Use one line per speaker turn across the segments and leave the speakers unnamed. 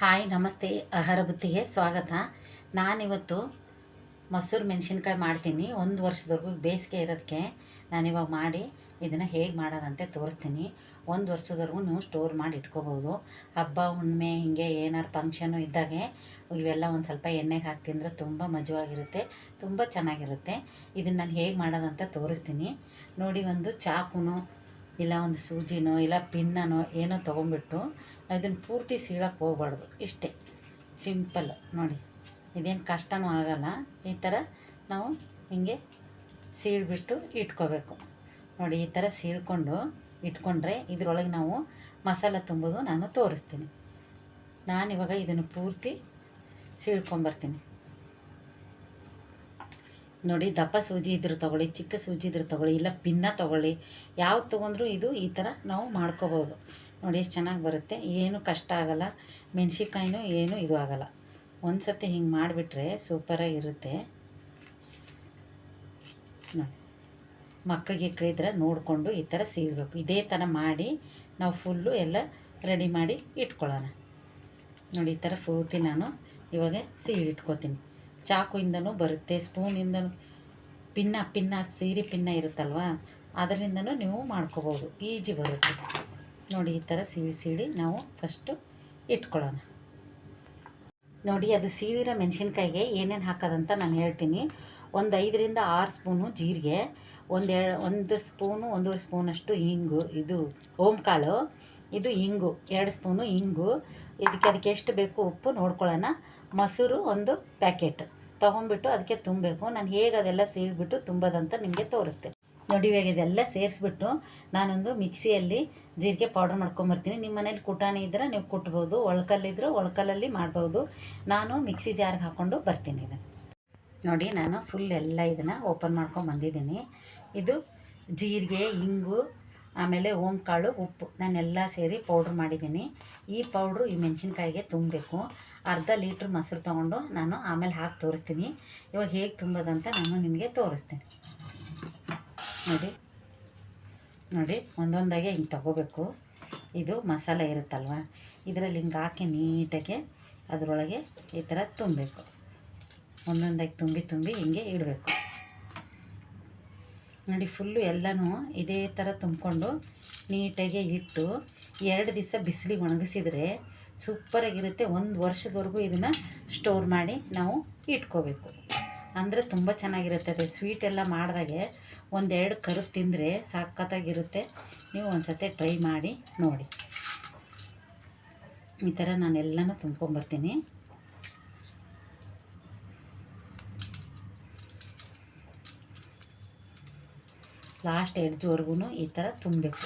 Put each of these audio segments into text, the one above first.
Hi, ನಮಸ್ತೆ, ಆಹಾರ ಬುತ್ತಿಗೆ ಸ್ವಾಗತ. ನಾನಿವತ್ತು ಮೊಸರು ಮೆಣಸಿನ್ಕಾಯಿ ಮಾಡ್ತೀನಿ. ಒಂದು ವರ್ಷದವರೆಗೂ ಬೇಸಿಗೆ ಇರೋದಕ್ಕೆ ನಾನಿವಾಗ ಮಾಡಿ ಇದನ್ನು ಹೇಗೆ ಮಾಡೋದಂತೆ ತೋರಿಸ್ತೀನಿ. ಒಂದು ವರ್ಷದವರೆಗೂ ನೀವು ಸ್ಟೋರ್ ಮಾಡಿ ಇಟ್ಕೋಬೋದು. ಹಬ್ಬ, ಹುಣ್ಣಿಮೆ, ಹೀಗೆ ಏನಾರು ಫಂಕ್ಷನು ಇದ್ದಾಗೆ ಇವೆಲ್ಲ ಒಂದು ಸ್ವಲ್ಪ ಎಣ್ಣೆಗೆ ಹಾಕಿ ತಿಂದರೆ ತುಂಬ ಮಜವಾಗಿರುತ್ತೆ, ತುಂಬ ಚೆನ್ನಾಗಿರುತ್ತೆ. ಇದನ್ನು ನಾನು ಹೇಗೆ ಮಾಡೋದಂತ ತೋರಿಸ್ತೀನಿ. ನೋಡಿ, ಒಂದು ಚಾಕುನು ಇಲ್ಲ ಒಂದು ಸೂಜಿನೋ ಇಲ್ಲ ಪಿನ್ನನೋ ಏನೋ ತೊಗೊಂಬಿಟ್ಟು ಇದನ್ನು ಪೂರ್ತಿ ಸೀಳಕ್ಕೆ ಹೋಗ್ಬಾರ್ದು. ಇಷ್ಟೇ. ಸಿಂಪಲ್. ನೋಡಿ. ಇದೇನು ಕಷ್ಟನೂ ಆಗಲ್ಲ. ಈ ಥರ ನಾವು ಹಿಂಗೆ ಸೀಳ್ಬಿಟ್ಟು ಇಟ್ಕೋಬೇಕು. ನೋಡಿ, ಈ ಥರ ಸೀಳ್ಕೊಂಡು ಇಟ್ಕೊಂಡ್ರೆ ಇದರೊಳಗೆ ನಾವು ಮಸಾಲ ತುಂಬೋದು ನಾನು ತೋರಿಸ್ತೀನಿ. ನಾನಿವಾಗ ಇದನ್ನು ಪೂರ್ತಿ ಸೀಳ್ಕೊಂಬರ್ತೀನಿ ನೋಡಿ, ದಪ್ಪ ಸೂಜಿ ಇದ್ರೆ ತೊಗೊಳ್ಳಿ, ಚಿಕ್ಕ ಸೂಜಿ ಇದ್ರೆ ತೊಗೊಳ್ಳಿ, ಇಲ್ಲ ಪಿನ್ನ ತೊಗೊಳ್ಳಿ, ಯಾವ್ದು ತೊಗೊಂಡ್ರೂ ಇದು ಈ ಥರ ನಾವು ಮಾಡ್ಕೋಬೋದು. ನೋಡಿ, ಎಷ್ಟು ಚೆನ್ನಾಗಿ ಬರುತ್ತೆ. ಏನು ಕಷ್ಟ ಆಗಲ್ಲ. ಮೆಣ್ಸಿನ್ಕಾಯಿನೂ ಏನು ಇದು ಆಗಲ್ಲ. ಒಂದು ಸತಿ ಹಿಂಗೆ ಮಾಡಿಬಿಟ್ರೆ ಸೂಪರಾಗಿರುತ್ತೆ ನೋಡಿ ಮಕ್ಕಳಿಗೆ ಇದ್ರೆ ನೋಡಿಕೊಂಡು ಈ ಥರ ಸೀಳಬೇಕು. ಇದೇ ಥರ ಮಾಡಿ ನಾವು ಫುಲ್ಲು ಎಲ್ಲ ರೆಡಿ ಮಾಡಿ ಇಟ್ಕೊಳ್ಳೋಣ. ನೋಡಿ, ಈ ಥರ ಪೂರ್ತಿ ನಾನು ಇವಾಗ ಸೀಳಿಟ್ಕೋತೀನಿ ಚಾಕುಯಿಂದನೂ ಬರುತ್ತೆ, ಸ್ಪೂನಿಂದನೂ. ಪಿನ್ನ ಪಿನ್ನ, ಸೀರೆ ಪಿನ್ನ ಇರುತ್ತಲ್ವ? ಅದರಿಂದನೂ ನೀವು ಮಾಡ್ಕೋಬೋದು. ಈಜಿ ಬರುತ್ತೆ. ನೋಡಿ, ಈ ಥರ ಸೀಳಿ ಸೀಳಿ ನಾವು ಫಸ್ಟು ಇಟ್ಕೊಳ್ಳೋಣ. ನೋಡಿ, ಅದು ಸೀಳಿರೋ ಮೆಣಸಿನ್ಕಾಯಿಗೆ ಏನೇನು ಹಾಕೋದಂತ ನಾನು ಹೇಳ್ತೀನಿ. ಒಂದು ಐದರಿಂದ ಆರು ಸ್ಪೂನು ಜೀರಿಗೆ, ಒಂದು ಒಂದು ಸ್ಪೂನು, ಒಂದೂವರೆ ಸ್ಪೂನಷ್ಟು ಹಿಂಗು ಇದು ಓಂಕಾಳು, ಇದು ಇಂಗು, ಎರಡು ಸ್ಪೂನು ಇಂಗು. ಇದಕ್ಕೆ ಅದಕ್ಕೆ ಎಷ್ಟು ಬೇಕು ಉಪ್ಪು ನೋಡ್ಕೊಳ್ಳೋಣ. ಮೊಸರು ಒಂದು ಪ್ಯಾಕೆಟ್. ತೊಗೊಂಬಿಟ್ಟು ಅದಕ್ಕೆ ತುಂಬಬೇಕು. ನಾನು ಹೇಗೆ ಅದೆಲ್ಲ ಸೀಳ್ಬಿಟ್ಟು ತುಂಬೋದಂತ ನಿಮಗೆ ತೋರಿಸ್ತೇನೆ ನೋಡಿ ಇವಾಗ ಇದೆಲ್ಲ ಸೇರಿಸ್ಬಿಟ್ಟು ನಾನೊಂದು ಮಿಕ್ಸಿಯಲ್ಲಿ ಜೀರಿಗೆ ಪೌಡ್ರ್ ಮಾಡ್ಕೊಂಬರ್ತೀನಿ. ನಿಮ್ಮ ಮನೇಲಿ ಕುಟಾಣಿ ಇದ್ದರೆ ನೀವು ಕುಟ್ಬೋದು ಒಳ್ಕಲ್ಲಿದ್ದರೆ ಒಳ್ಕಲ್ಲಲ್ಲಿ ಮಾಡ್ಬೋದು. ನಾನು ಮಿಕ್ಸಿ ಜಾರ್ಗೆ ಹಾಕ್ಕೊಂಡು ಬರ್ತೀನಿ ಇದನ್ನು. ನೋಡಿ ನಾನು ಫುಲ್ ಎಲ್ಲ ಇದನ್ನು ಓಪನ್ ಮಾಡ್ಕೊಂಡು ಬಂದಿದ್ದೀನಿ ಇದು ಜೀರಿಗೆ, ಇಂಗು ಆಮೇಲೆ ಓಂಕಾಳು, ಉಪ್ಪು ನಾನೆಲ್ಲ ಸೇರಿ ಪೌಡ್ರ್ ಮಾಡಿದ್ದೀನಿ. ಈ ಪೌಡ್ರು ಈ ಮೆಣಸಿನ್ಕಾಯಿಗೆ ತುಂಬಬೇಕು. ಅರ್ಧ ಲೀಟ್ರ್ ಮೊಸರು ತೊಗೊಂಡು ನಾನು ಆಮೇಲೆ ಹಾಕಿ ತೋರಿಸ್ತೀನಿ. ಇವಾಗ ಹೇಗೆ ತುಂಬೋದಂತ ನಾನು ನಿಮಗೆ ತೋರಿಸ್ತೀನಿ. ನೋಡಿ. ನೋಡಿ, ಒಂದೊಂದಾಗೆ ಹಿಂಗೆ ತಗೋಬೇಕು. ಇದು ಮಸಾಲೆ ಇರುತ್ತಲ್ವ? ಇದರಲ್ಲಿ ಹಿಂಗೆ ಹಾಕಿ ನೀಟಾಗಿ ಅದರೊಳಗೆ ಈ ಥರ ತುಂಬಬೇಕು. ಒಂದೊಂದಾಗಿ ತುಂಬಿ ತುಂಬಿ ಹಿಂಗೆ ಇಡಬೇಕು. ನೋಡಿ, ಫುಲ್ಲು ಎಲ್ಲನೂ ಇದೇ ಥರ ತುಂಬಿಕೊಂಡು ನೀಟಾಗಿ ಇಟ್ಟು ಎರಡು ದಿವಸ ಬಿಸಿಲಿಗೆ ಒಣಗಿಸಿದರೆ ಸೂಪರಾಗಿರುತ್ತೆ. ಒಂದು ವರ್ಷದವರೆಗೂ ಇದನ್ನು ಸ್ಟೋರ್ ಮಾಡಿ ನಾವು ಇಟ್ಕೋಬೇಕು. ಅಂದರೆ ತುಂಬ ಚೆನ್ನಾಗಿರುತ್ತೆ ಸ್ವೀಟ್ ಎಲ್ಲ ಮಾಡಿದಾಗೆ ಒಂದೆರಡು ಕರು ತಿಂದರೆ ಸಖತ್ತಾಗಿರುತ್ತೆ ನೀವು ಒಂದು ಸತಿ ಟ್ರೈ ಮಾಡಿ ನೋಡಿ. ಈ ಥರ ನಾನೆಲ್ಲನೂ ತುಂಬ್ಕೊಂಬರ್ತೀನಿ. ಲಾಸ್ಟ್ ಎಡ್ಜ್ವರೆಗೂ ಈ ಥರ ತುಂಬಬೇಕು.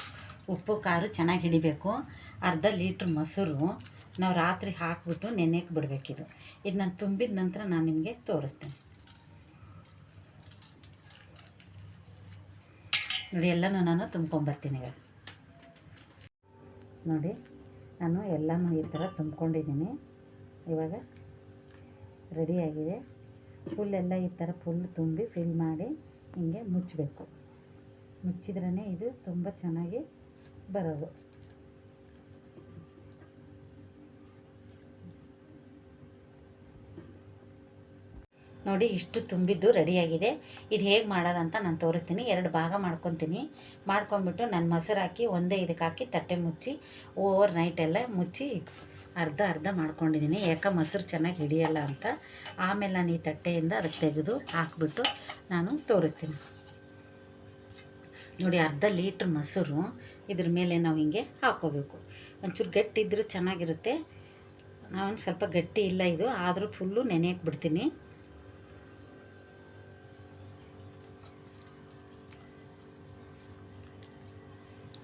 ಉಪ್ಪು, ಖಾರ ಚೆನ್ನಾಗಿ ಹಿಡಿಬೇಕು. ಅರ್ಧ ಲೀಟ್ರ್ ಮೊಸರು ನಾವು ರಾತ್ರಿ ಹಾಕಿಬಿಟ್ಟು ನೆನೆಯಕ್ಕೆ ಬಿಡಬೇಕಿದು. ಇದು ನಾನು ತುಂಬಿದ ನಂತರ ನಾನು ನಿಮಗೆ ತೋರಿಸ್ತೇನೆ. ನೋಡಿ, ಎಲ್ಲನೂ ನಾನು ತುಂಬ್ಕೊಂಬರ್ತೀನಿ ಇವಾಗ ನೋಡಿ, ನಾನು ಎಲ್ಲನೂ ಈ ಥರ ತುಂಬ್ಕೊಂಡಿದ್ದೀನಿ. ಇವಾಗ ರೆಡಿಯಾಗಿದೆ ಫುಲ್ ಎಲ್ಲ ಈ ಥರ ಫುಲ್ ತುಂಬಿ ಫಿಲ್ ಮಾಡಿ ಹಿಂಗೆ ಮುಚ್ಚಬೇಕು ಮುಚ್ಚಿದ್ರೇ ಇದು ತುಂಬ ಚೆನ್ನಾಗಿ ಬರೋದು. ನೋಡಿ ಇಷ್ಟು ತುಂಬಿದ್ದು ರೆಡಿಯಾಗಿದೆ. ಇದು ಹೇಗೆ ಮಾಡೋದಂತ ನಾನು ತೋರಿಸ್ತೀನಿ. ಎರಡು ಭಾಗ ಮಾಡ್ಕೊತೀನಿ. ಮಾಡ್ಕೊಂಬಿಟ್ಟು ನಾನು ಮೊಸರು ಹಾಕಿ ಒಂದೇ ಇದಕ್ಕೆ ಹಾಕಿ ತಟ್ಟೆ ಮುಚ್ಚಿ ಓವರ್ ನೈಟೆಲ್ಲ ಮುಚ್ಚಿ ಅರ್ಧ ಅರ್ಧ ಮಾಡ್ಕೊಂಡಿದ್ದೀನಿ. ಯಾಕೆ ಮೊಸರು ಚೆನ್ನಾಗಿ ಹಿಡಿಯಲ್ಲ ಅಂತ. ಆಮೇಲೆ ನಾನು ಈ ತಟ್ಟೆಯಿಂದ ಅದಕ್ಕೆ ತೆಗೆದು ಹಾಕ್ಬಿಟ್ಟು ನಾನು ತೋರಿಸ್ತೀನಿ. ನೋಡಿ ಅರ್ಧ ಲೀಟ್ರ್ ಮೊಸರು ಇದ್ರ ಮೇಲೆ ನಾವು ಹಿಂಗೆ ಹಾಕ್ಕೋಬೇಕು ಒಂಚೂರು ಗಟ್ಟಿ ಇದ್ದರೂ ಚೆನ್ನಾಗಿರುತ್ತೆ. ನಾವೊಂದು ಸ್ವಲ್ಪ ಗಟ್ಟಿ ಇಲ್ಲ ಇದು, ಆದರೂ ಫುಲ್ಲು ನೆನೆಯಕ್ಕೆ ಬಿಡ್ತೀನಿ.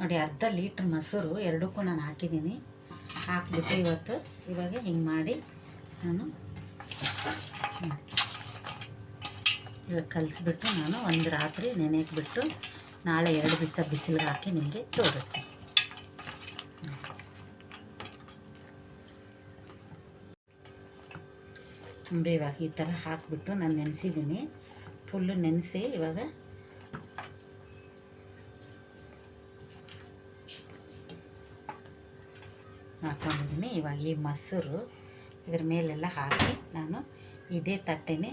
ನೋಡಿ ಅರ್ಧ ಲೀಟ್ರ್ ಮೊಸರು ಎರಡಕ್ಕೂ ನಾನು ಹಾಕಿದ್ದೀನಿ. ಹಾಕ್ಬಿಟ್ಟು ಇವತ್ತು ಇವಾಗ ಹಿಂಗೆ ಮಾಡಿ ನಾನು ಇವಾಗ ಕಲಿಸ್ಬಿಟ್ಟು ನಾನು ಒಂದು ರಾತ್ರಿ ನೆನೆಯಕ್ಕೆ ಬಿಟ್ಟು ನಾಳೆ ಎರಡು ದಿವಸ ಬಿಸಿಲಿಗೆ ಹಾಕಿ ನಿಮಗೆ ತೋರಿಸ್ತೀನಿ. ಅಂಬೆ ಇವಾಗ ಈ ಥರ ಹಾಕಿಬಿಟ್ಟು ನಾನು ನೆನೆಸಿದ್ದೀನಿ. ಫುಲ್ಲು ನೆನೆಸಿ ಇವಾಗ ಹಾಕೊಂಡಿದ್ದೀನಿ. ಇವಾಗ ಈ ಮೊಸರು ಇದ್ರ ಮೇಲೆಲ್ಲ ಹಾಕಿ ನಾನು ಇದೇ ತಟ್ಟೆನೇ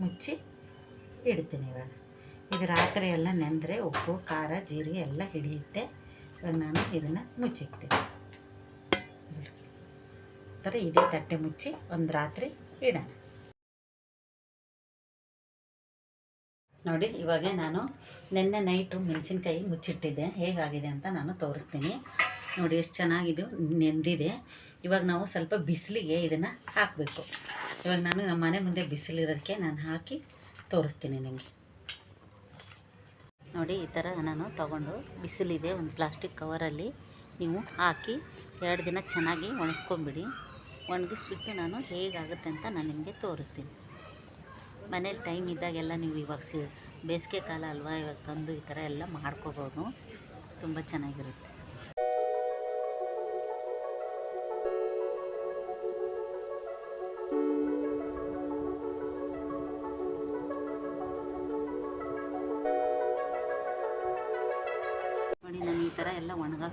ಮುಚ್ಚಿ ಇಡ್ತೀನಿ ಇವಾಗ. ಇದು ರಾತ್ರಿ ಎಲ್ಲ ನೆಂದರೆ ಉಪ್ಪು, ಖಾರ, ಜೀರಿಗೆ ಎಲ್ಲ ಹಿಡಿಯುತ್ತೆ. ಇವಾಗ ನಾನು ಇದನ್ನು ಮುಚ್ಚಿಕ್ತೀನಿ ಥರ ಇದೇ ತಟ್ಟೆ ಮುಚ್ಚಿ ಒಂದು ರಾತ್ರಿ ಇಡೋಣ. ನೋಡಿ, ಇವಾಗ ನಾನು ನಿನ್ನೆ ನೈಟು ಮೆಣಸಿನ್ಕಾಯಿ ಮುಚ್ಚಿಟ್ಟಿದ್ದೆ. ಹೇಗಾಗಿದೆ ಅಂತ ನಾನು ತೋರಿಸ್ತೀನಿ. ನೋಡಿ, ಎಷ್ಟು ಚೆನ್ನಾಗಿದ್ದು ನೆಂದಿದೆ. ಇವಾಗ ನಾವು ಸ್ವಲ್ಪ ಬಿಸಿಲಿಗೆ ಇದನ್ನು ಹಾಕಬೇಕು. ಇವಾಗ ನಾನು ನಮ್ಮ ಮನೆ ಮುಂದೆ ಬಿಸಿಲಿರೋದಕ್ಕೆ ನಾನು ಹಾಕಿ ತೋರಿಸ್ತೀನಿ ನಿಮಗೆ. ನೋಡಿ ಈ ಥರ ನಾನು ತಗೊಂಡು ಬಿಸಿಲಿದೆ ಒಂದು ಪ್ಲಾಸ್ಟಿಕ್ ಕವರಲ್ಲಿ. ನೀವು ಹಾಕಿ ಎರಡು ದಿನ ಚೆನ್ನಾಗಿ ಒಣಸ್ಕೊಂಬಿಡಿ. ಒಣಗಿಸ್ಬಿಟ್ಟು ನಾನು ಹೇಗಾಗುತ್ತೆ ಅಂತ ನಾನು ನಿಮಗೆ ತೋರಿಸ್ತೀನಿ. ಮನೇಲಿ ಟೈಮ್ ಇದ್ದಾಗೆಲ್ಲ ನೀವು ಇವಾಗ ಸಿ ಬೇಸಿಗೆ ಕಾಲ ಅಲ್ವಾ, ಇವಾಗ ತಂದು ಈ ಥರ ಎಲ್ಲ ಮಾಡ್ಕೋಬೋದು. ತುಂಬ ಚೆನ್ನಾಗಿರುತ್ತೆ.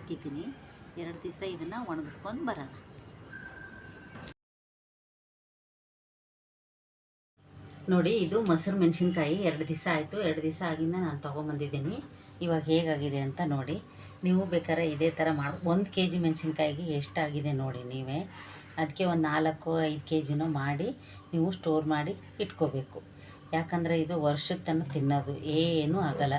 ಒಣಗಾಕಿದ್ದೀನಿ ಎರಡು ದಿವಸ ಇದನ್ನು ಒಣಗಿಸ್ಕೊಂಡು ಬರೋಣ. ನೋಡಿ, ಇದು ಮೊಸರು ಮೆಣಸಿನ್ಕಾಯಿ. ಎರಡು ದಿವಸ ಆಯಿತು. ಎರಡು ದಿವಸ ಆಗಿಂದ ನಾನು ತೊಗೊಂಬಂದಿದ್ದೀನಿ. ಇವಾಗ ಹೇಗಾಗಿದೆ ಅಂತ ನೋಡಿ. ನೀವು ಬೇಕಾದ್ರೆ ಇದೇ ಥರ ಮಾಡಿ, ಒಂದು ಕೆ ಜಿ ಮೆಣಸಿನ್ಕಾಯಿಗೆ ಎಷ್ಟಾಗಿದೆ ನೋಡಿ ನೀವೇ. ಅದಕ್ಕೆ ಒಂದು ನಾಲ್ಕು, ಐದು ಕೆ ಜಿನೂ ಮಾಡಿ ನೀವು ಸ್ಟೋರ್ ಮಾಡಿ ಇಟ್ಕೋಬೇಕು. ಯಾಕಂದರೆ ಇದು ವರ್ಷದ ತನಕ ತಿನ್ನೋದು ಏನೂ ಆಗಲ್ಲ.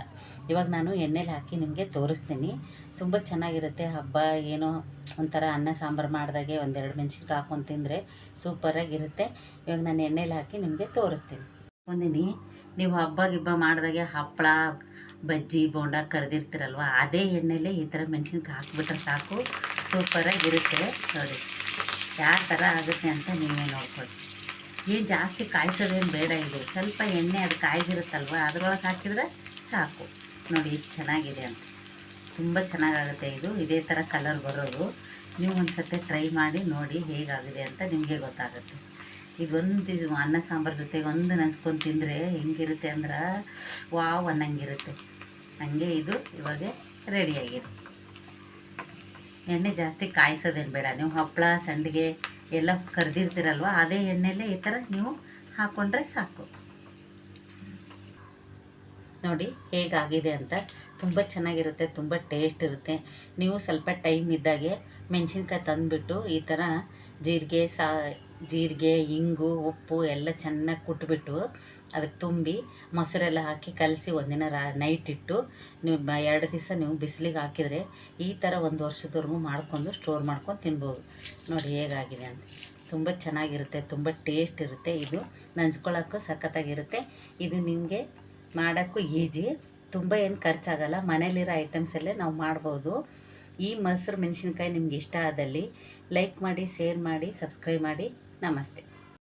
ಇವಾಗ ನಾನು ಎಣ್ಣೆಲಿ ಹಾಕಿ ನಿಮಗೆ ತೋರಿಸ್ತೀನಿ. ತುಂಬ ಚೆನ್ನಾಗಿರುತ್ತೆ. ಹಬ್ಬ ಏನೋ ಒಂಥರ ಅನ್ನ, ಸಾಂಬಾರು ಮಾಡಿದಾಗೆ ಒಂದೆರಡು ಮೆಣಸಿನ್ಕಾಯಿ ಹಾಕೊಂಡು ತಿಂದರೆ ಸೂಪರಾಗಿರುತ್ತೆ ಇವಾಗ ನಾನು ಎಣ್ಣೆಲಿ ಹಾಕಿ ನಿಮಗೆ ತೋರಿಸ್ತೀನಿ. ಒಂದಿನಿ ನೀವು ಹಬ್ಬ, ಗಿಬ್ಬ ಮಾಡಿದಾಗೆ ಹಪ್ಪಳ, ಬಜ್ಜಿ, ಬೋಂಡ ಕರೆದಿರ್ತೀರಲ್ವ, ಅದೇ ಎಣ್ಣೆಲೆ ಈ ಥರ ಮೆಣಸಿನ್ಕಾಯಿ ಹಾಕ್ಬಿಟ್ರೆ ಸಾಕು. ಸೂಪರಾಗಿರುತ್ತೆ ನೋಡಿ, ಯಾವ ಥರ ಆಗುತ್ತೆ ಅಂತ ನೀವೇ ನೋಡ್ಕೊಳ್ಳಿ. ಏನು ಜಾಸ್ತಿ ಕಾಯಿಸೋದೇನು ಬೇಡ ಇದು. ಸ್ವಲ್ಪ ಎಣ್ಣೆ ಅದು ಕಾಯ್ದಿರುತ್ತಲ್ವ, ಅದ್ರೊಳಗೆ ಹಾಕಿದ್ರೆ ಸಾಕು. ನೋಡಿ ಎಷ್ಟು ಚೆನ್ನಾಗಿದೆ ಅಂತ. ತುಂಬ ಚೆನ್ನಾಗಾಗುತ್ತೆ ಇದು. ಇದೇ ಥರ ಕಲರ್ ಬರೋದು. ನೀವು ಒಂದು ಸತಿ ಟ್ರೈ ಮಾಡಿ, ನೋಡಿ ಹೇಗಾಗಿದೆ ಅಂತ ನಿಮಗೆ ಗೊತ್ತಾಗುತ್ತೆ. ಇದೊಂದು ಇದು ಅನ್ನ ಸಾಂಬಾರು ಜೊತೆಗೆ ಒಂದು ನೆನ್ಸ್ಕೊಂಡು ತಿಂದರೆ ಹೆಂಗಿರುತ್ತೆ ಅಂದ್ರೆ ವಾವ್ ಅನ್ನಂಗಿರುತ್ತೆ. ಹಂಗೆ ಇದು ಇವಾಗ ರೆಡಿಯಾಗಿದೆ ಎಣ್ಣೆ ಜಾಸ್ತಿ ಕಾಯಿಸೋದೇನು ಬೇಡ. ನೀವು ಹಪ್ಪಳ ಸಂಡಿಗೆ ಎಲ್ಲ ಕರೆದಿರ್ತೀರಲ್ವ, ಅದೇ ಎಣ್ಣೆಲ್ಲೇ ಈ ಥರ ನೀವು ಹಾಕ್ಕೊಂಡ್ರೆ ಸಾಕು. ನೋಡಿ ಹೇಗಾಗಿದೆ ಅಂತ. ತುಂಬ ಚೆನ್ನಾಗಿರುತ್ತೆ, ತುಂಬ ಟೇಸ್ಟ್ ಇರುತ್ತೆ. ನೀವು ಸ್ವಲ್ಪ ಟೈಮ್ ಇದ್ದಾಗೆ ಮೆಣಸಿನ್ಕಾಯಿ ತಂದುಬಿಟ್ಟು ಈ ಥರ ಜೀರಿಗೆ, ಸಾ, ಜೀರಿಗೆ, ಇಂಗು, ಉಪ್ಪು ಎಲ್ಲ ಚೆನ್ನಾಗಿ ಕುಟ್ಬಿಟ್ಟು ಅದಕ್ಕೆ ತುಂಬಿ ಮೊಸರೆಲ್ಲ ಹಾಕಿ ಕಲಸಿ ಒಂದಿನ ರಾ ನೈಟ್ ಇಟ್ಟು ನೀವು ಬ, ಎರಡು ದಿವಸ ನೀವು ಬಿಸಿಲಿಗೆ ಹಾಕಿದರೆ ಈ ಥರ ಒಂದು ವರ್ಷದವರೆಗೂ ಮಾಡ್ಕೊಂಡು ಸ್ಟೋರ್ ಮಾಡ್ಕೊಂಡು ತಿನ್ಬೋದು. ನೋಡಿ ಹೇಗಾಗಿದೆ ಅಂತ. ತುಂಬ ಚೆನ್ನಾಗಿರುತ್ತೆ, ತುಂಬ ಟೇಸ್ಟ್ ಇರುತ್ತೆ ಇದು. ನಂಚ್ಕೊಳ್ಳೋಕ್ಕೂ ಸಖತ್ತಾಗಿರುತ್ತೆ. ಇದು ನಿಮಗೆ ಮಾಡೋಕ್ಕೂ ಈಜಿ. ತುಂಬ ಏನು ಖರ್ಚಾಗಲ್ಲ. ಮನೇಲಿರೋ ಐಟಮ್ಸಲ್ಲೇ ನಾವು ಮಾಡ್ಬೋದು. ಈ ಮೊಸರು ಮೆಣಸಿನ್ಕಾಯಿ ನಿಮ್ಗೆ ಇಷ್ಟ ಆದಲ್ಲಿ ಲೈಕ್ ಮಾಡಿ ಶೇರ್ ಮಾಡಿ ಸಬ್ಸ್ಕ್ರೈಬ್ ಮಾಡಿ. ನಮಸ್ತೆ.